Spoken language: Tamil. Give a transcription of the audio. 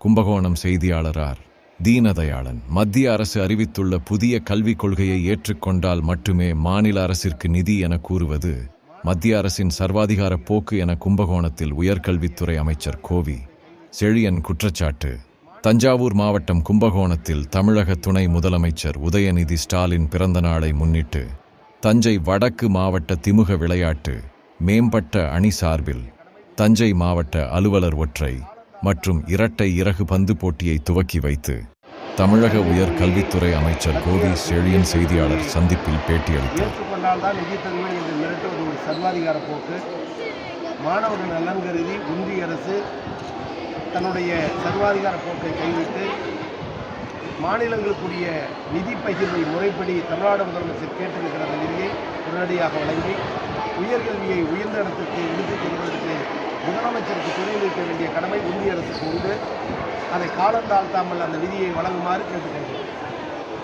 கும்பகோணம் செய்தியாளரார் தீனதயாளன். மத்திய அரசு அறிவித்துள்ள புதிய கல்விக் கொள்கையை ஏற்றுக்கொண்டால் மட்டுமே மாநில அரசிற்கு நிதி என கூறுவது மத்திய அரசின் சர்வாதிகார போக்கு என கும்பகோணத்தில் உயர்கல்வித்துறை அமைச்சர் கோவி செழியன் குற்றச்சாட்டு. தஞ்சாவூர் மாவட்டம் கும்பகோணத்தில் தமிழக துணை முதலமைச்சர் உதயநிதி ஸ்டாலின் பிறந்த நாளை முன்னிட்டு தஞ்சை வடக்கு மாவட்ட திமுக விளையாட்டு மேம்பட்ட அணி சார்பில் தஞ்சை மாவட்ட அலுவலர் ஒற்றை மற்றும் இரட்டை இறகு பந்து போட்டியை துவக்கி வைத்து தமிழக உயர் கல்வித்துறை அமைச்சர் கோவி செழியன் செய்தியாளர் சந்திப்பில் பேட்டியளித்தார். நிதி சர்வாதிகார போக்கு. மாணவர்கள் நலன் கருதி ஒன்றிய அரசு தன்னுடைய சர்வாதிகார போக்கை கைவிட்டு மாநிலங்களுக்குரிய நிதி பகிர்வை முறைப்படி தமிழ்நாடு முதலமைச்சர் கேட்டிருக்கிற அந்த நிதியை உடனடியாக வழங்கி உயர்கல்வியை உயர்ந்த இடத்திற்கு எடுத்துச் செல்வதற்கு முதலமைச்சருக்கு துணை கடமை இந்திய அரசுக்கு உண்டு. அதை காலம் தாழ்த்தாமல் அந்த விதியை வழங்குமாறு கேட்டுக்கொள்கிறேன்.